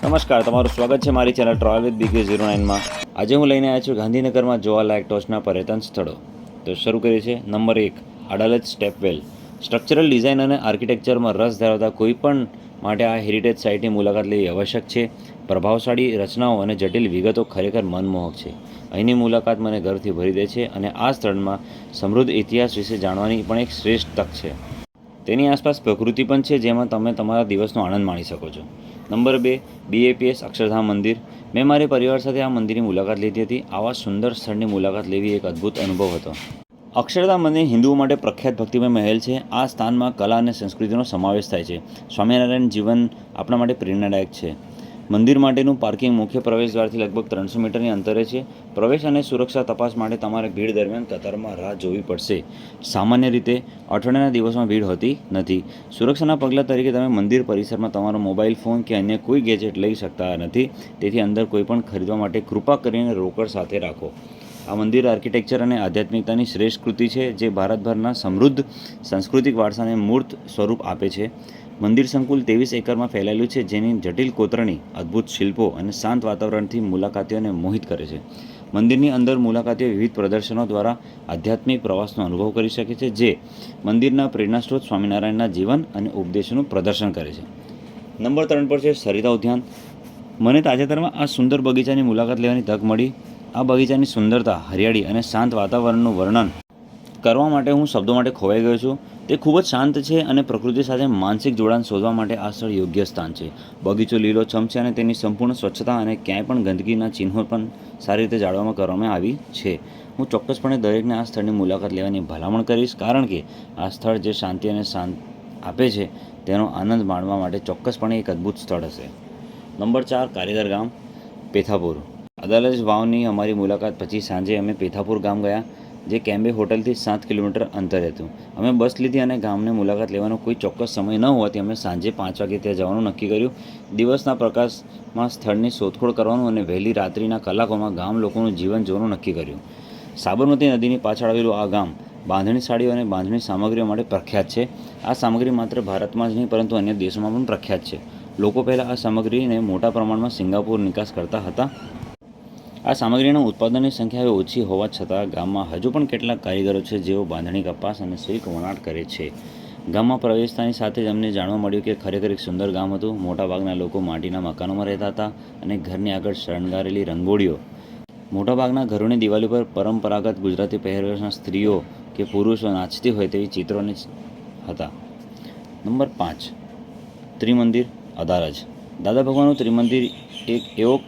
નમસ્કાર, તમારું સ્વાગત છે મારી channel travel with BK zero નાઇનમાં આજે હું લઈને આવ્યો છું ગાંધીનગરમાં જોવાલાયક ટોચના પર્યટન સ્થળો. તો શરૂ કરીએ છે નંબર એક, અડાલજ સ્ટેપવેલ. સ્ટ્રક્ચરલ ડિઝાઇન અને આર્કિટેક્ચરમાં રસ ધરાવતા કોઈ પણ માટે આ હેરિટેજ સાઇટની મુલાકાત લેવી આવશ્યક છે. પ્રભાવશાળી રચનાઓ અને જટિલ વિગતો ખરેખર મનમોહક છે. અહીંની મુલાકાત મને ગર્વથી ભરી દે છે અને આ સ્થળમાં સમૃદ્ધ ઇતિહાસ વિશે જાણવાની પણ એક શ્રેષ્ઠ તક છે. તેની આસપાસ પ્રકૃતિ પણ છે જેમાં તમે તમારા દિવસનો આનંદ માણી શકો છો. નંબર બે બીએપીએસ અક્ષરધામ મંદિર. મેં મારી પરિવાર સાથે આ મંદિરની મુલાકાત લીધી હતી. આવા સુંદર સ્થળની મુલાકાત લેવી એક અદ્ભુત અનુભવ હતો. અક્ષરધામ મંદિર હિન્દુઓ માટે પ્રખ્યાત ભક્તિમય મહેલ છે. આ સ્થાનમાં કલા અને સંસ્કૃતિનો સમાવેશ થાય છે. સ્વામિનારાયણ જીવન આપણા માટે પ્રેરણાદાયક છે. મંદિર માટેનું પાર્કિંગ મુખ્ય પ્રવેશદ્વારથી લગભગ ત્રણસો મીટરની અંતરે છે. પ્રવેશ અને સુરક્ષા તપાસ માટે તમારે ભીડ દરમિયાન કતારમાં રાહ જોવી પડશે. સામાન્ય રીતે અઠવાડિયાના દિવસમાં ભીડ હોતી નથી. સુરક્ષાના પગલાં તરીકે તમે મંદિર પરિસરમાં તમારો મોબાઈલ ફોન કે અન્ય કોઈ ગેજેટ લઈ શકતા નથી. તેથી અંદર કોઈ પણ ખરીદવા માટે કૃપા કરીને રોકડ સાથે રાખો. આ મંદિર આર્કિટેક્ચર અને આધ્યાત્મિકતાની શ્રેષ્ઠ કૃતિ છે, જે ભારતભરના સમૃદ્ધ, સાંસ્કૃતિક વારસાને મૂર્ત સ્વરૂપ આપે છે. મંદિર સંકુલ ત્રેવીસ એકરમાં ફેલાયેલું છે, જેની જટિલ કોતરણી, અદ્ભુત શિલ્પો અને શાંત વાતાવરણથી મુલાકાતીઓને મોહિત કરે છે. મંદિરની અંદર મુલાકાતીઓ વિવિધ પ્રદર્શનો દ્વારા આધ્યાત્મિક પ્રવાસનો અનુભવ કરી શકે છે, જે મંદિરના પ્રેરણાસ્ત્રોત સ્વામિનારાયણના જીવન અને ઉપદેશોનું પ્રદર્શન કરે છે. નંબર ત્રણ પર છે સરિતા ઉદ્યાન મને તાજેતરમાં આ સુંદર બગીચાની મુલાકાત લેવાની તક મળી. આ બગીચાની સુંદરતા, હરિયાળી અને શાંત વાતાવરણનું વર્ણન કરવા માટે હું શબ્દો માટે ખોવાઈ ગયો છું. તે ખૂબ જ શાંત છે અને પ્રકૃતિ સાથે માનસિક જોડાણ શોધવા માટે આ સ્થળ યોગ્ય સ્થાન છે. બગીચો લીલોછમ છે અને તેની સંપૂર્ણ સ્વચ્છતા અને ક્યાંય પણ ગંદકીના ચિહ્નો પણ સારી રીતે જાળવવામાં કરવામાં આવી છે. હું ચોક્કસપણે દરેકને આ સ્થળની મુલાકાત લેવાની ભલામણ કરીશ કારણ કે આ સ્થળ જે શાંતિ અને શાંત આપે છે તેનો આનંદ માણવા માટે ચોક્કસપણે એક અદ્ભુત સ્થળ હશે. નંબર ચાર, કારીગર ગામ, પેથાપુર. અદાલજ વાવની અમારી મુલાકાત પછી સાંજે અમે પેથાપુર ગામ ગયા. જે કેમ્બે હોટલથી સાત કિલોમીટર અંતરે હતું. અમે બસ લીધી અને ગામને મુલાકાત લેવાનો કોઈ ચોક્કસ સમય ન હોવાથી અમે સાંજે પાંચ વાગે ત્યાં જવાનું નક્કી કર્યું. દિવસના પ્રકાશમાં સ્થળની શોધખોળ કરવાનું અને વહેલી રાત્રિના કલાકોમાં ગામ લોકોનું જીવન જોવાનું નક્કી કર્યું. સાબરમતી નદીની પાછળ આવેલું આ ગામ બાંધણી સાડીઓ અને બાંધણી સામગ્રીઓ માટે પ્રખ્યાત છે. આ સામગ્રી માત્ર ભારતમાં જ નહીં, પરંતુ અન્ય દેશોમાં પણ પ્રખ્યાત છે. લોકો પહેલાં આ સામગ્રીને મોટા પ્રમાણમાં સિંગાપુર નિકાસ કરતા હતા. આ સામગ્રીના ઉત્પાદનની સંખ્યા ઓછી હોવા છતાં ગામમાં હજુ પણ કેટલાક કારીગરો છે જેઓ બાંધણી કપાસ અને સિલ્ક વણાટ કરે છે. ગામમાં પ્રવેશતાની સાથે જ અમને જાણવા મળ્યું કે ખરેખર એક સુંદર ગામ હતું. મોટાભાગના લોકો માટીના મકાનોમાં રહેતા હતા અને ઘરની આગળ શણગારેલી રંગોળીઓ. મોટાભાગના ઘરોની દિવાલી પર પરંપરાગત ગુજરાતી પહેરવેશના સ્ત્રીઓ કે પુરુષો નાચતી હોય તેવી ચિત્રોને હતા. નંબર પાંચ. ત્રિમંદિર અદારજ. દાદા ભગવાનનું ત્રિમંદિર એક એવો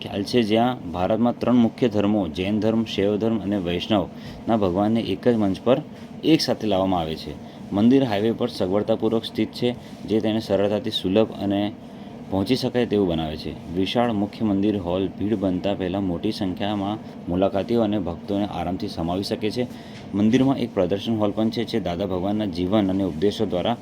ખ્યાલ છે જ્યાં ભારતમાં ત્રણ મુખ્ય ધર્મો, જૈન ધર્મ, શૈવ ધર્મ અને વૈષ્ણવના ભગવાનને એક જ મંચ પર એક સાથે લાવવામાં આવે છે. મંદિર હાઈવે પર સગવડતાપૂર્વક સ્થિત છે, જે તેને સરળતાથી સુલભ અને પહોંચી શકાય તેવું બનાવે છે. વિશાળ મુખ્ય મંદિર હોલ ભીડ બનતા પહેલાં મોટી સંખ્યામાં મુલાકાતીઓ અને ભક્તોને આરામથી સમાવી શકે છે. મંદિરમાં એક પ્રદર્શન હોલ પણ છે, જે દાદા ભગવાનના જીવન અને ઉપદેશો દ્વારા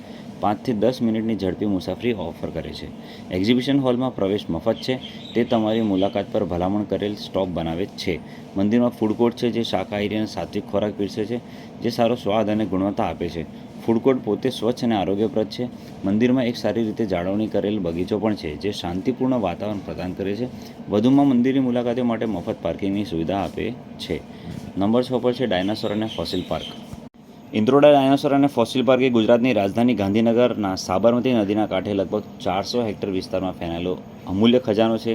પાંચથી દસ મિનિટની ઝડપી મુસાફરી ઓફર કરે છે. એક્ઝિબિશન હોલમાં પ્રવેશ મફત છે. તે તમારી મુલાકાત પર ભલામણ કરેલ સ્ટોપ બનાવે છે. મંદિરમાં ફૂડ કોર્ટ છે જે શાકાહારી અને સાત્વિક ખોરાક પીરસે છે, જે સારો સ્વાદ અને ગુણવત્તા આપે છે. ફૂડ કોર્ટ પોતે સ્વચ્છ અને આરોગ્યપ્રદ છે. મંદિરમાં એક સારી રીતે જાળવણી કરેલ બગીચો પણ છે, જે શાંતિપૂર્ણ વાતાવરણ પ્રદાન કરે છે. વધુમાં મંદિરની મુલાકાતીઓ માટે મફત પાર્કિંગની સુવિધા આપે છે. નંબર છ પર છે ડાયનાસોર અને ફોસિલ પાર્ક. ઇન્દ્રોડા ડાયનાસોર અને ફોસિલ પાર્ક ગુજરાતની રાજધાની ગાંધીનગરના સાબરમતી નદીના કાંઠે લગભગ ચારસો હેક્ટર વિસ્તારમાં ફેલાયેલો અમૂલ્ય ખજાનો છે.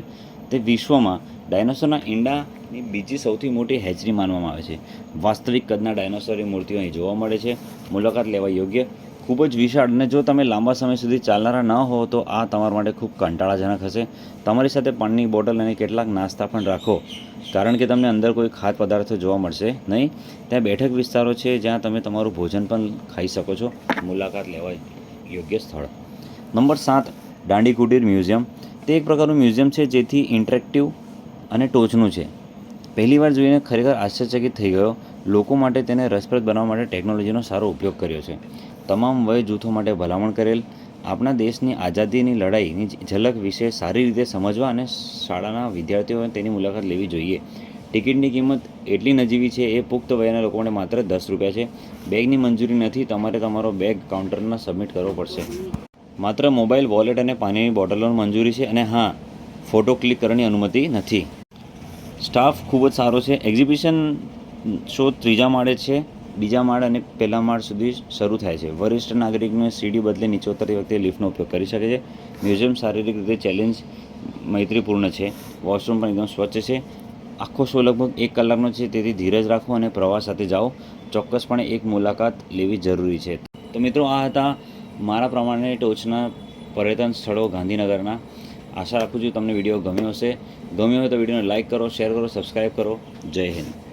તે વિશ્વમાં ડાયનાસોરના ઈંડાની બીજી સૌથી મોટી હેચરી માનવામાં આવે છે. વાસ્તવિક કદના ડાયનાસોરની મૂર્તિઓ અહીં જોવા મળે છે. મુલાકાત લેવા યોગ્ય, ખૂબ જ વિશાળ અને જો તમે લાંબા સમય સુધી ચાલનારા ન હો તો આ તમારા માટે ખૂબ કંટાળાજનક હશે. તમારી સાથે પાણીની બોટલ અને કેટલાક નાસ્તા પણ રાખો. કારણ કે તમને અંદર કોઈ ખાદ્ય પદાર્થો જોવા મળશે નહીં. ત્યાં બેઠક વિસ્તારો છે જ્યાં તમે તમારું ભોજન પણ ખાઈ શકો છો. મુલાકાત લેવા યોગ્ય સ્થળ. નંબર સાત દાંડી કુટીર મ્યુઝિયમ. તે એક પ્રકારનું મ્યુઝિયમ છે જેથી ઇન્ટરેક્ટિવ અને ટોચનું છે. પહેલીવાર જોઈને ખરેખર આશ્ચર્યચકિત થઈ ગયો. લોકો માટે તેને રસપ્રદ બનાવવા માટે ટેકનોલોજીનો સારો ઉપયોગ કર્યો છે. તમામ વય જૂથો માટે ભલામણ કરેલ આપણા દેશની આઝાદીની લડાઈની ઝલક વિશે સારી રીતે સમજવા અને શાળાના વિદ્યાર્થીઓએ તેની મુલાકાત લેવી જોઈએ. ટિકિટની કિંમત એટલી નજીવી છે, એ પુખ્ત વયના લોકો માટે માત્ર દસ રૂપિયા છે. બેગની મંજૂરી નથી, તમારે તમારો બેગ કાઉન્ટરમાં સબમિટ કરવો પડશે. માત્ર મોબાઈલ, વોલેટ અને પાણીની બોટલોની મંજૂરી છે અને હા, ફોટો ક્લિક કરવાની અનુમતિ નથી. સ્ટાફ ખૂબ જ સારો છે. એક્ઝિબિશન શો ત્રીજા માળે છે. બીજા માળ અને પહેલા માળ સુધી શરૂ થાય છે. વરિષ્ઠ નાગરિકને સીડી બદલે નીચે ઉતરતી વખતે લિફ્ટનો ઉપયોગ કરી શકે છે. મ્યુઝિયમ શારીરિક રીતે ચેલેન્જ મૈત્રીપૂર્ણ છે. વોશરૂમ પણ એકદમ સ્વચ્છ છે. આખો શો લગભગ એક કલાકનો છે, તેથી ધીરજ રાખો અને પ્રવાસ સાથે જાઓ. ચોક્કસપણે એક મુલાકાત લેવી જરૂરી છે. તો મિત્રો, આ હતા મારા પ્રમાણે ટોચના પર્યટન સ્થળો ગાંધીનગરના. આશા રાખું છું તમને વીડિયો ગમ્યો હશે. ગમ્યો હોય તો વિડીયોને લાઇક કરો, શેર કરો, સબસ્ક્રાઈબ કરો. જય હિન્દ.